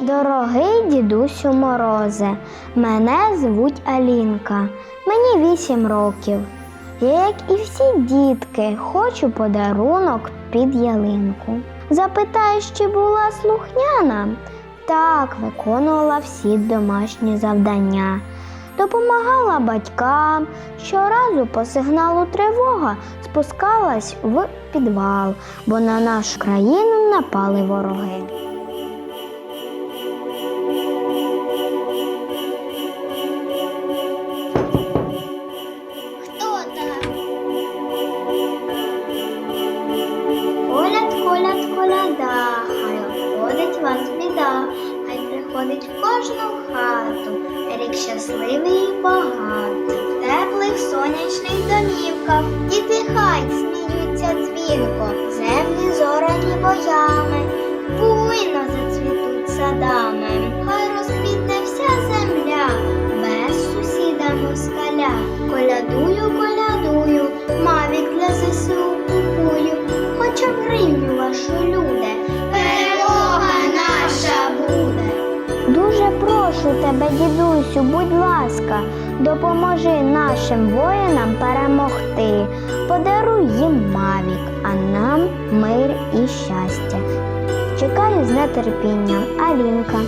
Дорогий дідусю Морозе, мене звуть Алінка. Мені вісім років. Я, як і всі дітки, хочу подарунок під ялинку. Запитаєш, чи була слухняна? Так, виконувала всі домашні завдання. Допомагала батькам. Щоразу по сигналу тривога спускалась в підвал, бо на нашу країну напали вороги. В кожну хату, рік щасливий і багатий, в теплих сонячних домівках, діти хай сміються дзвінко, землі зорані боями, буйно зацвітуть садами, хай розквітне вся земля, без сусіда москаля, колядую, колядую, мавік для ЗСУ Прошу тебе, дідусю, будь ласка, допоможи нашим воїнам перемогти. Подаруй їм мавік, а нам мир і щастя. Чекаю з нетерпінням Алінка.